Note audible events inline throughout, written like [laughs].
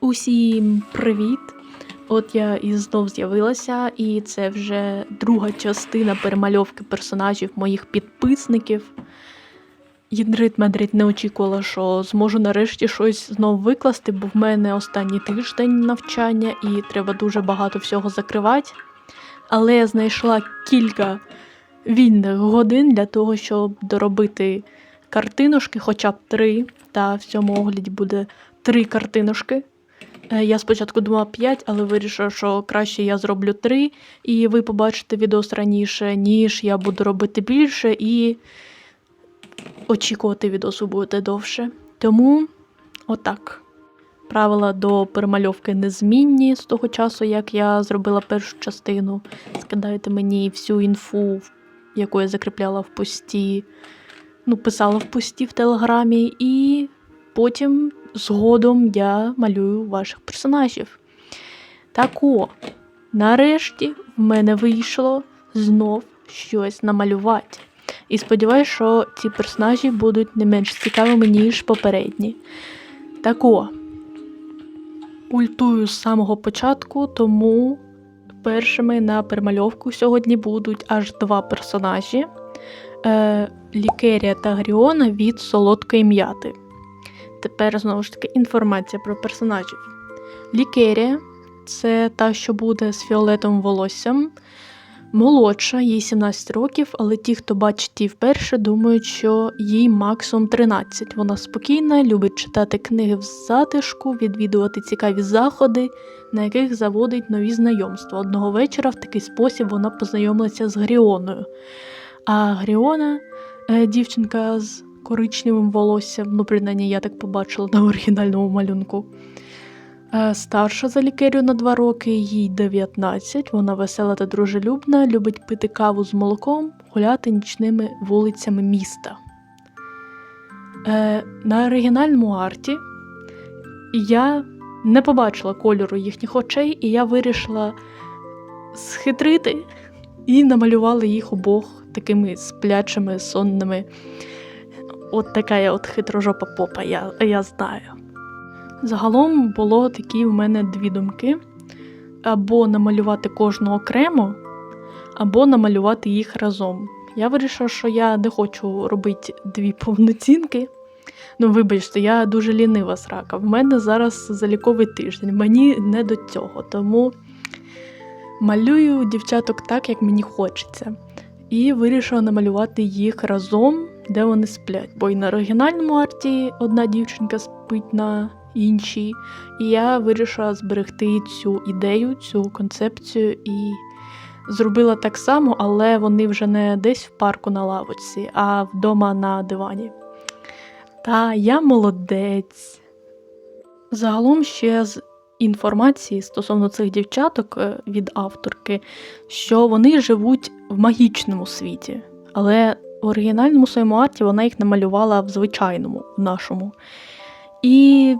Усім привіт! От я і знов з'явилася, і це вже друга частина перемальовки персонажів моїх підписників. Єдрит Медрит не очікувала, що зможу нарешті щось знов викласти, бо в мене останній тиждень навчання і треба дуже багато всього закривати. Але я знайшла кілька вільних годин для того, щоб доробити картиношки, хоча б три. Та в цьому огляді буде три картиношки. Е, Я спочатку думала 5, але вирішила, що краще я зроблю 3, і ви побачите відос раніше, ніж я буду робити більше, і очікувати відосу будете довше. Тому отак. Правила до перемальовки незмінні з того часу, як я зробила першу частину. Скидайте мені всю інфу, яку я закріпляла в пості, ну, писала в пості в телеграмі, і потім згодом я малюю ваших персонажів. Так о, нарешті в мене вийшло знов щось намалювати. І сподіваюся, що ці персонажі будуть не менш цікавими, ніж попередні. Так о, ультую з самого початку, тому першими на перемальовку сьогодні будуть аж два персонажі: е, Лікерія та Гріона від солодкої м'яти. Тепер знову ж таки інформація про персонажів. Лікерія це та, що буде з фіолетовим волоссям. Молодша, їй 17 років, але ті, хто бачить її вперше, думають, що їй максимум 13. Вона спокійна, любить читати книги в затишку, відвідувати цікаві заходи, на яких заводить нові знайомства. Одного вечора в такий спосіб вона познайомилася з Гріоною. А Гріона, е, дівчинка з коричневим волоссям, ну, принаймні, я так побачила на оригінальному малюнку. Е, Старша за лікерію на 2 роки, їй 19, вона весела та дружелюбна, любить пити каву з молоком, гуляти нічними вулицями міста. Е, На оригінальному арті я не побачила кольору їхніх очей, і я вирішила схитрити і намалювала їх обох такими сплячими, сонними. От така я от хитрожопа попа, я, я знаю. Загалом було такі в мене дві думки: або намалювати кожну окремо, або намалювати їх разом. Я вирішила, що я не хочу робити дві повноцінки. Ну, вибачте, я дуже лінива срака. В мене зараз заліковий тиждень, мені не до цього, тому малюю дівчаток так, як мені хочеться. І вирішила намалювати їх разом, де вони сплять. Бо і на оригінальному арті одна дівчинка спить на іншій. І я вирішила зберегти цю ідею, цю концепцію і зробила так само, але вони вже не десь в парку на лавочці, а вдома на дивані. Та я молодець. Загалом ще з інформації стосовно цих дівчаток е, від авторки, що вони живуть в магічному світі, але в оригінальному своєму арті вона їх намалювала в звичайному, в нашому. І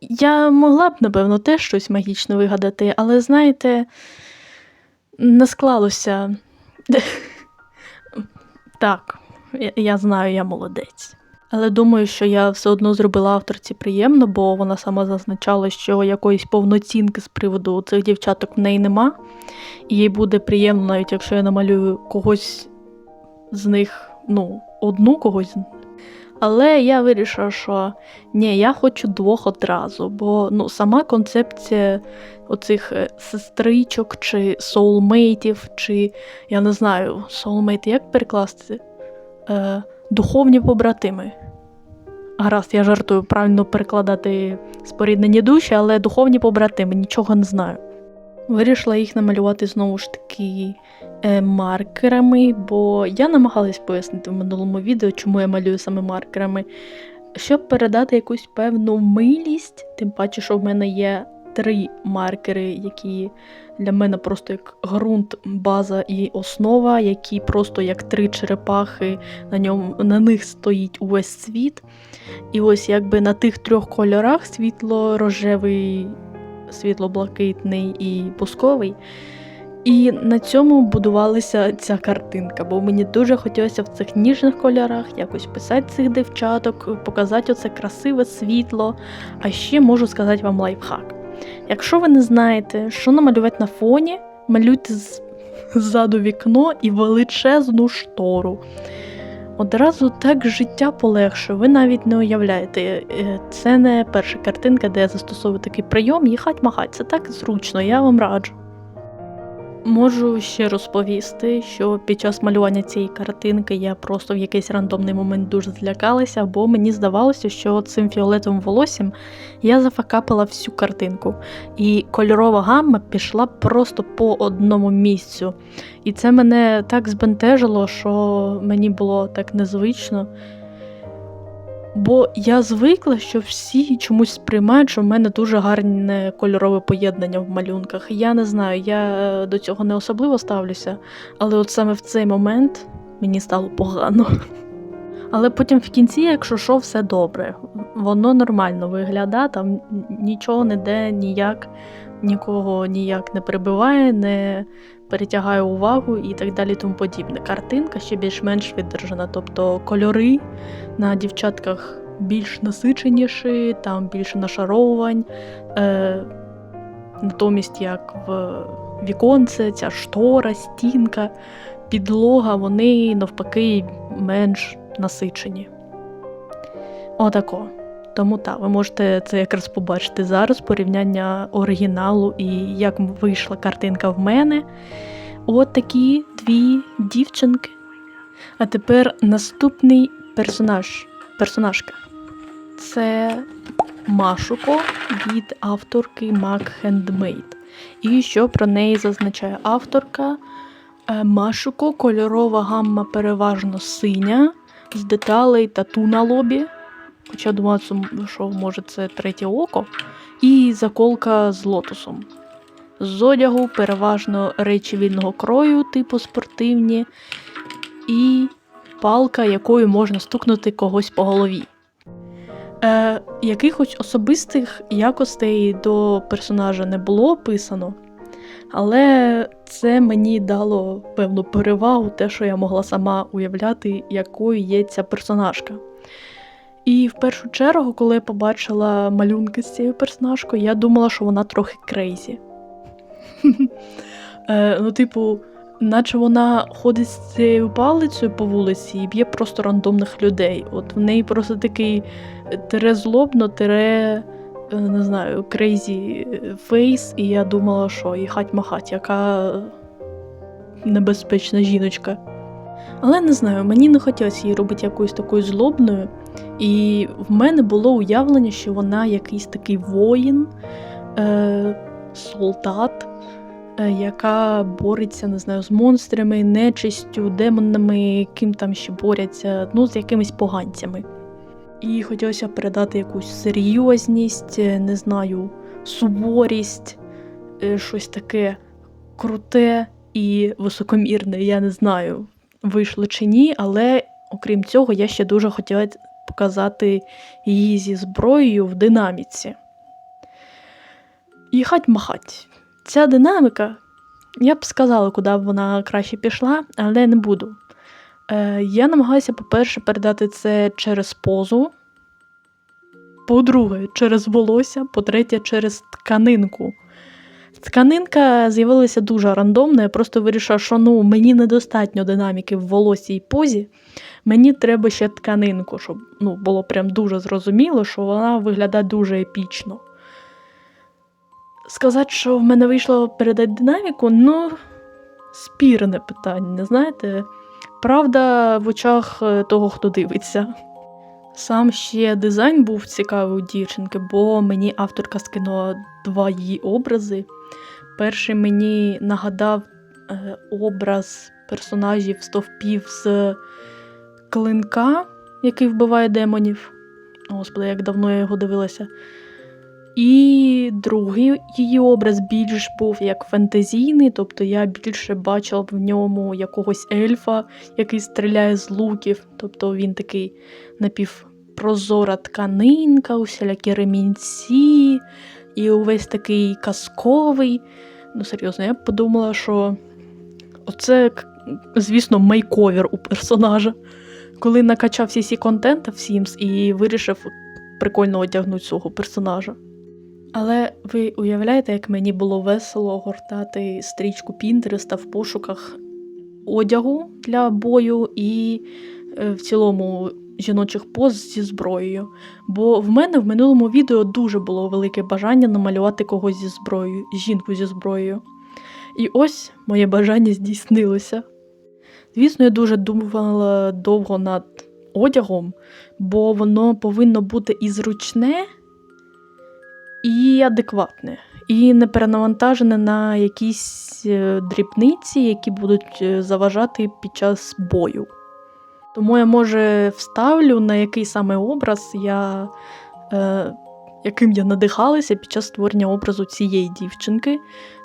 я могла б, напевно, теж щось магічне вигадати, але знаєте, не склалося. [laughs] Так, я знаю, я молодець. Але думаю, що я все одно зробила авторці приємно, бо вона сама зазначала, що якоїсь повноцінки з приводу цих дівчаток в неї нема. І їй буде приємно, навіть якщо я намалюю когось з них, ну, одну когось. Але я вирішила, що ні, я хочу двох одразу, бо ну, сама концепція оцих е, сестричок чи соулмейтів, чи я не знаю, соулмейти як перекласти? Е, духовні побратими. Гаразд, я жартую правильно перекладати споріднені душі, але духовні побратими, нічого не знаю. Вирішила їх намалювати знову ж таки е, маркерами, бо я намагалась пояснити в минулому відео, чому я малюю саме маркерами, щоб передати якусь певну милість, тим паче, що в мене є три маркери, які для мене просто як ґрунт, база і основа, які просто як три черепахи, на, ньому, на них стоїть увесь світ. І ось якби на тих трьох кольорах світло-рожевий, світло-блакитний і бусковий. І на цьому будувалася ця картинка, бо мені дуже хотілося в цих ніжних кольорах якось писати цих дівчаток, показати оце красиве світло. А ще можу сказати вам лайфхак. Якщо ви не знаєте, що намалювати на фоні, малюйте ззаду вікно і величезну штору. Одразу так життя полегшує, ви навіть не уявляєте. Е, Це не перша картинка, де я застосовую такий прийом, їхать махать. Це так зручно, я вам раджу. Можу ще розповісти, що під час малювання цієї картинки я просто в якийсь рандомний момент дуже злякалася, бо мені здавалося, що цим фіолетовим волоссям я зафакапила всю картинку. І кольорова гамма пішла просто по одному місцю. І це мене так збентежило, що мені було так незвично. Бо я звикла, що всі чомусь сприймають, що в мене дуже гарне кольорове поєднання в малюнках. Я не знаю, я е, до цього не особливо ставлюся, але от саме в цей момент мені стало погано. Але потім в кінці, якщо що, все добре, воно нормально виглядає, там нічого не де ніяк, нікого ніяк не перебиває, не перетягає увагу і так далі. Тому подібне. Картинка ще більш-менш віддержана, тобто кольори на дівчатках більш насиченіші, там більше нашаровувань. Е, натомість, як в віконце, ця штора, стінка, підлога, вони навпаки менш насичені. Отако. Тому так, ви можете це якраз побачити зараз, порівняння оригіналу і як вийшла картинка в мене. От такі дві дівчинки. А тепер наступний персонаж. Персонажка. Це Машуко від авторки Mac Handmade. І що про неї зазначає авторка? Е, Машуко кольорова гамма переважно синя, з деталей тату на лобі. Хоча думала, що може це третє око. І заколка з лотосом. З одягу переважно речі вільного крою, типу спортивні, і палка, якою можна стукнути когось по голові. Е, якихось особистих якостей до персонажа не було описано, але це мені дало певну перевагу, те, що я могла сама уявляти, якою є ця персонажка. І в першу чергу, коли я побачила малюнки з цією персонажкою, я думала, що вона трохи крейзі. [laughs] Е, ну, типу, наче вона ходить з цією палицею по вулиці і б'є просто рандомних людей. От в неї просто такий тере злобно, тере, е, не знаю, крейзі фейс, і я думала, що і хать махать, яка небезпечна жіночка. Але не знаю, мені не хотілося її робити якоюсь такою злобною. І в мене було уявлення, що вона якийсь такий воїн, е, солдат, е, яка бореться, не знаю, з монстрами, нечистю, демонами, ким там ще борються, ну, з якимись поганцями. І хотілося передати якусь серйозність, е, не знаю, суворість, е, щось таке круте і високомірне. Я не знаю, вийшло чи ні, але окрім цього, я ще дуже хотіла показати її зі зброєю в динаміці. І хать махать. Ця динаміка, я б сказала, куди б вона краще пішла, але не буду. Е, я намагаюся, по-перше, передати це через позу. По-друге, через волосся, по-третє, через тканинку. Тканинка з'явилася дуже рандомно. Я просто вирішила, що ну, мені недостатньо динаміки в волосі і позі. Мені треба ще тканинку, щоб ну, було прям дуже зрозуміло, що вона виглядає дуже епічно. Сказати, що в мене вийшло передати динаміку, ну, спірне питання, знаєте. Правда, в очах е, того, хто дивиться. Сам ще дизайн був цікавий у дівчинки, бо мені авторка скинула два її образи. Перший мені нагадав е, образ персонажів стовпів з клинка, який вбиває демонів. Господи, як давно я його дивилася. І другий її образ більш був як фентезійний, тобто я більше бачила в ньому якогось ельфа, який стріляє з луків. Тобто він такий напівпрозора тканинка, усілякі ремінці, і увесь такий казковий. Ну, серйозно, я подумала, що оце, звісно, мейковер у персонажа. Коли накачав всі ці контента в Sims і вирішив прикольно одягнути свого персонажа. Але ви уявляєте, як мені було весело гортати стрічку Пінтереста в пошуках одягу для бою і е, в цілому жіночих поз зі зброєю. Бо в мене в минулому відео дуже було велике бажання намалювати когось зі зброєю, жінку зі зброєю. І ось моє бажання здійснилося. Звісно, я дуже думала довго над одягом, бо воно повинно бути і зручне, і адекватне, і не перенавантажене на якісь е, дрібниці, які будуть е, заважати під час бою. Тому я, може, вставлю, на який саме образ я, е, яким я надихалася під час створення образу цієї дівчинки.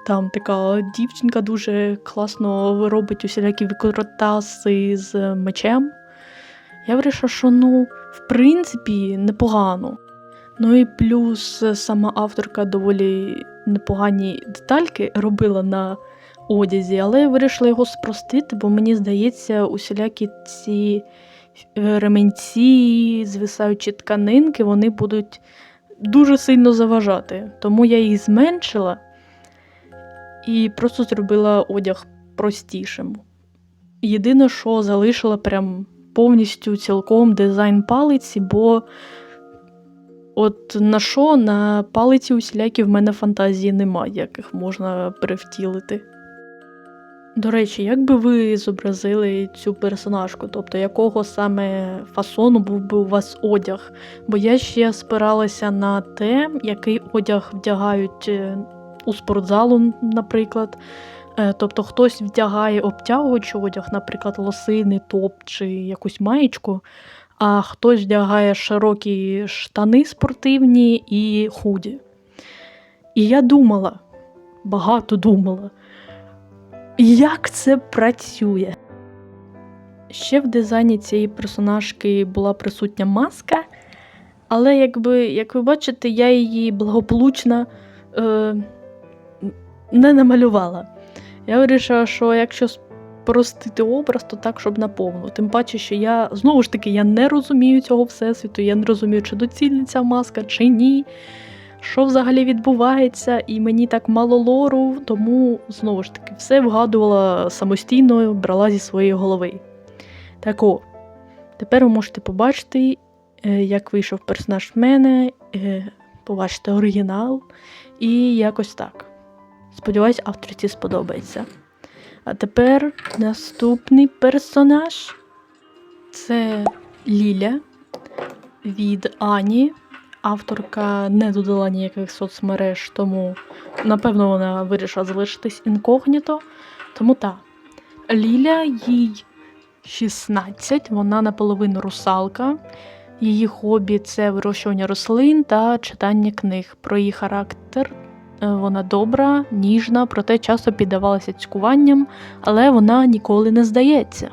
Там така дівчинка дуже класно робить усілякі викрутаси з мечем. Я вирішила, що ну, в принципі, непогано. Ну і плюс сама авторка доволі непогані детальки робила на одязі, але я вирішила його спростити, бо мені здається, усілякі ці е, ременці, звисаючі тканинки, вони будуть дуже сильно заважати. Тому я їх зменшила і просто зробила одяг простішим. Єдине, що залишила прям повністю цілком дизайн палиці, бо от на що на палиці усілякі в мене фантазії немає, яких можна перевтілити. До речі, як би ви зобразили цю персонажку? Тобто, якого саме фасону був би у вас одяг? Бо я ще спиралася на те, який одяг вдягають е, у спортзалу, наприклад. Е, Тобто хтось вдягає обтягуючий одяг, наприклад, лосини, топ чи якусь маєчку, а хтось вдягає широкі штани спортивні і худі. І я думала, багато думала, як це працює. Ще в дизайні цієї персонажки була присутня маска, але якби, як ви бачите, я її благополучно е, не намалювала. Я вирішила, що якщо спростити образ, то так, щоб наповну. Тим паче, що я знову ж таки я не розумію цього всесвіту, я не розумію, чи доцільна ця маска, чи ні. Що взагалі відбувається, і мені так мало лору, тому знову ж таки все вгадувала самостійно, брала зі своєї голови. Так о, тепер ви можете побачити, е, як вийшов персонаж в мене, е, побачите оригінал, і якось так. Сподіваюсь, авторці сподобається. А тепер наступний персонаж це Ліля від Ані. Авторка не додала ніяких соцмереж, тому напевно вона вирішила залишитись інкогніто. Тому так, Ліля їй 16, вона наполовину русалка. Її хобі це вирощування рослин та читання книг. Про її характер е, вона добра, ніжна, проте часто піддавалася цькуванням, але вона ніколи не здається.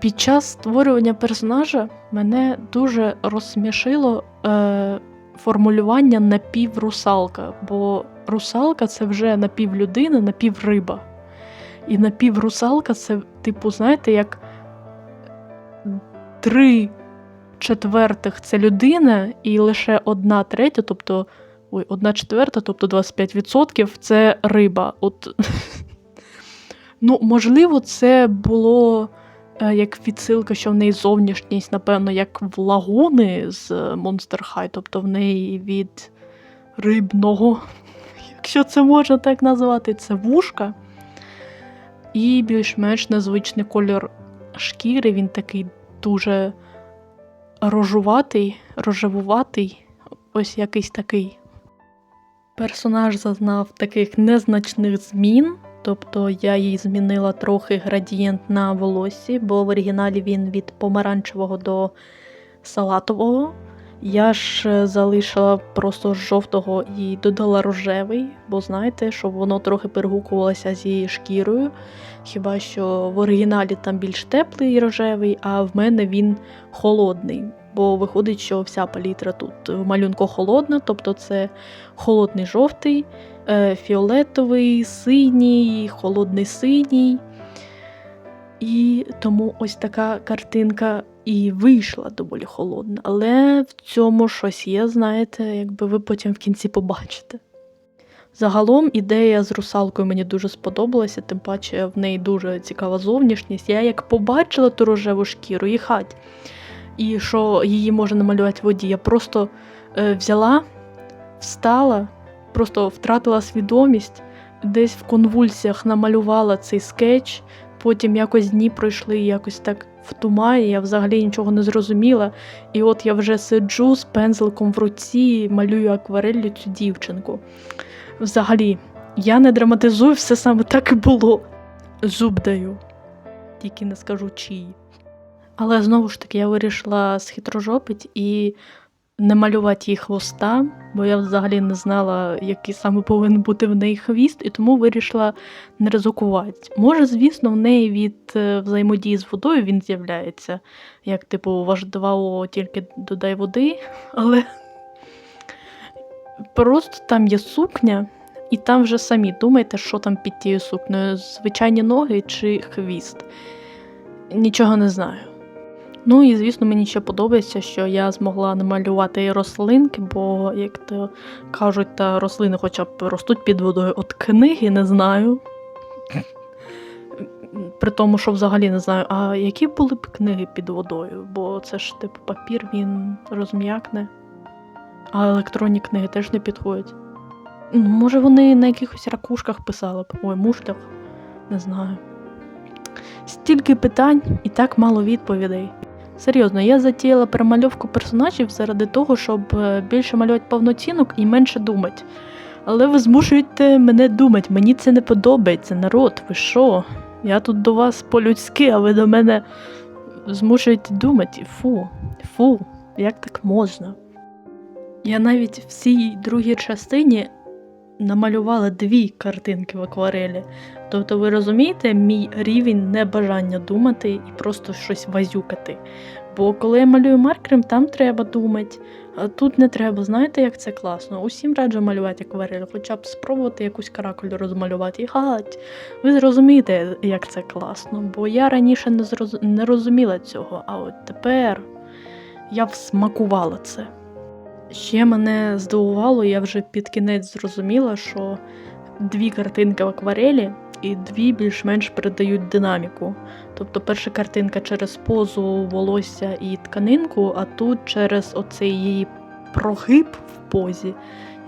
Під час створювання персонажа мене дуже розсмішило е, формулювання напіврусалка, бо русалка це вже напівлюдина, напівриба. І напіврусалка це, типу, знаєте, як три четвертих це людина, і лише одна третя, тобто ой, одна четверта, тобто 25% це риба. От, [laughs] ну, можливо, це було як відсилка, що в неї зовнішність, напевно, як в лагуни з Monster High, тобто в неї від рибного, [laughs] якщо це можна так назвати, це вушка. І більш-менш незвичний кольор шкіри, він такий дуже рожуватий, рожевуватий, ось якийсь такий. Персонаж зазнав таких незначних змін, тобто я їй змінила трохи градієнт на волоссі, бо в оригіналі він від помаранчевого до салатового. Я ж е, залишила просто жовтого і додала рожевий, бо знаєте, щоб воно трохи перегукувалося зі шкірою. Хіба що в оригіналі там більш теплий рожевий, а в мене він холодний. Бо виходить, що вся палітра тут в малюнку холодна, тобто це холодний жовтий, фіолетовий, синій, холодний синій. І тому ось така картинка і вийшла доволі холодна. Але в цьому щось є, знаєте, якби ви потім в кінці побачите. Загалом ідея з русалкою мені дуже сподобалася, тим паче в неї дуже цікава зовнішність. Я як побачила ту рожеву шкіру і хать, і що її можна намалювати в воді, я просто е, взяла, встала, просто втратила свідомість, десь в конвульсіях намалювала цей скетч, потім якось дні пройшли, якось так в тумані, я взагалі нічого не зрозуміла. І от я вже сиджу з пензликом в руці, малюю аквареллю цю дівчинку. Взагалі, я не драматизую, все саме так і було. Зуб даю, тільки не скажу чиї. Але знову ж таки я вирішила схитрожопить і не малювати їй хвоста, бо я взагалі не знала, який саме повинен бути в неї хвіст, і тому вирішила не ризикувати. Може, звісно, в неї від е, взаємодії з водою він з'являється, як типу 2О тільки додай води, [laughs] але просто там є сукня, і там вже самі думайте, що там під тією сукнею, звичайні ноги чи хвіст. Нічого не знаю. Ну і звісно, мені ще подобається, що я змогла намалювати рослинки, бо, як то кажуть, та рослини хоча б ростуть під водою. От книги не знаю. При тому, що взагалі не знаю, а які були б книги під водою? Бо це ж типу папір, він розм'якне, а електронні книги теж не підходять. Ну, Може, вони на якихось ракушках писали б, ой, мушлях, не знаю. Стільки питань і так мало відповідей. Серйозно, я затіяла перемальовку персонажів заради того, щоб е, більше малювати повноцінок і менше думати. Але ви змушуєте мене думати, мені це не подобається, народ, ви що? Я тут до вас по-людськи, а ви до мене змушуєте думати. Фу, фу, як так можна? Я навіть в цій другій частині намалювала дві картинки в акварелі. Тобто, ви розумієте, мій рівень небажання думати і просто щось вазюкати. Бо коли я малюю маркером, там треба думати, а тут не треба. Знаєте, як це класно? Усім раджу малювати акварель, хоча б спробувати якусь каракулю розмалювати і гать. Ви зрозумієте, як це класно, бо я раніше не, зроз... не розуміла цього, а от тепер я всмакувала це. Ще мене здивувало, я вже під кінець зрозуміла, що дві картинки в акварелі і дві більш-менш передають динаміку. Тобто перша картинка через позу, волосся і тканинку, а тут через оцей її прогиб в позі,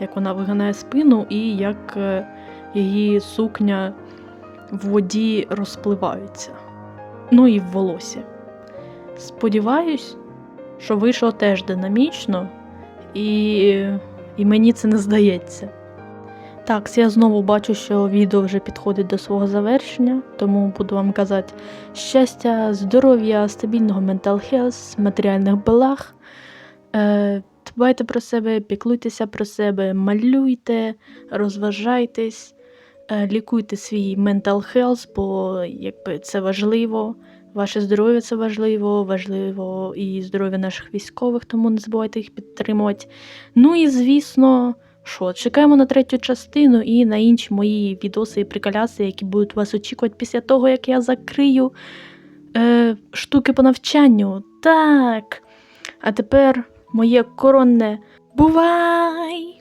як вона вигинає спину, і як е, її сукня в воді розпливається. Ну і в волосі. Сподіваюсь, що вийшло теж динамічно, і, і мені це не здається. Так, я знову бачу, що відео вже підходить до свого завершення, тому буду вам казати щастя, здоров'я, стабільного mental health, матеріальних благ. Е, дбайте про себе, піклуйтеся про себе, малюйте, розважайтесь, е, лікуйте свій mental health, бо якби це важливо. Ваше здоров'я це важливо, важливо і здоров'я наших військових, тому не забувайте їх підтримувати. Ну і звісно. Що, чекаємо на третю частину і на інші мої відоси і приколяси, які будуть вас очікувати після того, як я закрию е, штуки по навчанню. Так. А тепер моє коронне бувай!